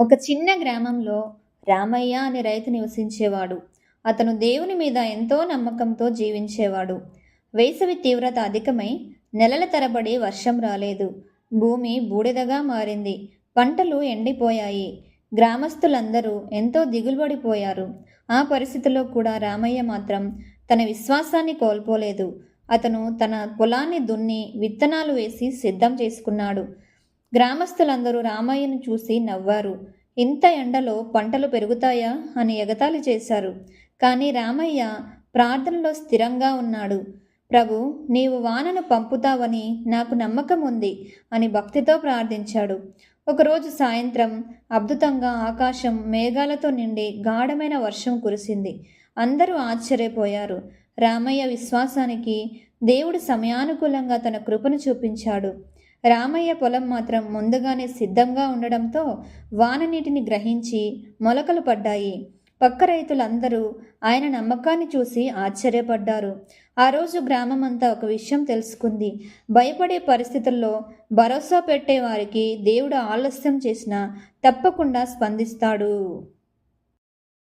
ఒక చిన్న గ్రామంలో రామయ్య అనే రైతు నివసించేవాడు. అతను దేవుని మీద ఎంతో నమ్మకంతో జీవించేవాడు. వేసవి తీవ్రత అధికమై నెలల తరబడి వర్షం రాలేదు. భూమి బూడిదగా మారింది. పంటలు ఎండిపోయాయి. గ్రామస్తులందరూ ఎంతో దిగులుబడిపోయారు ఆ పరిస్థితిలో కూడా రామయ్య మాత్రం తన విశ్వాసాన్ని కోల్పోలేదు. అతను తన పొలాన్ని దున్ని విత్తనాలు వేసి సిద్ధం చేసుకున్నాడు. గ్రామస్తులందరూ రామయ్యను చూసి నవ్వారు. ఇంత ఎండలో పంటలు పెరుగుతాయా? అని ఎగతాళి చేశారు. కానీ రామయ్య ప్రార్థనలో స్థిరంగా ఉన్నాడు. ప్రభు నీవు వానను పంపుతావని నాకు నమ్మకం ఉంది అని భక్తితో ప్రార్థించాడు. ఒకరోజు సాయంత్రం అద్భుతంగా ఆకాశం మేఘాలతో నిండి గాఢమైన వర్షం కురిసింది. అందరూ ఆశ్చర్యపోయారు. రామయ్య విశ్వాసానికి దేవుడు సమయానుకూలంగా తన కృపను చూపించాడు. రామయ్య పొలం మాత్రం ముందుగానే సిద్ధంగా ఉండడంతో వాన నీటిని గ్రహించి మొలకలు పడ్డాయి. పక్క రైతులందరూ ఆయన నమ్మకాన్ని చూసి ఆశ్చర్యపడ్డారు. ఆ రోజు గ్రామం అంతా ఒక విషయం తెలుసుకుంది. భయపడే పరిస్థితుల్లో భరోసా పెట్టే వారికి దేవుడు ఆలస్యం చేసినా తప్పకుండా స్పందిస్తాడు.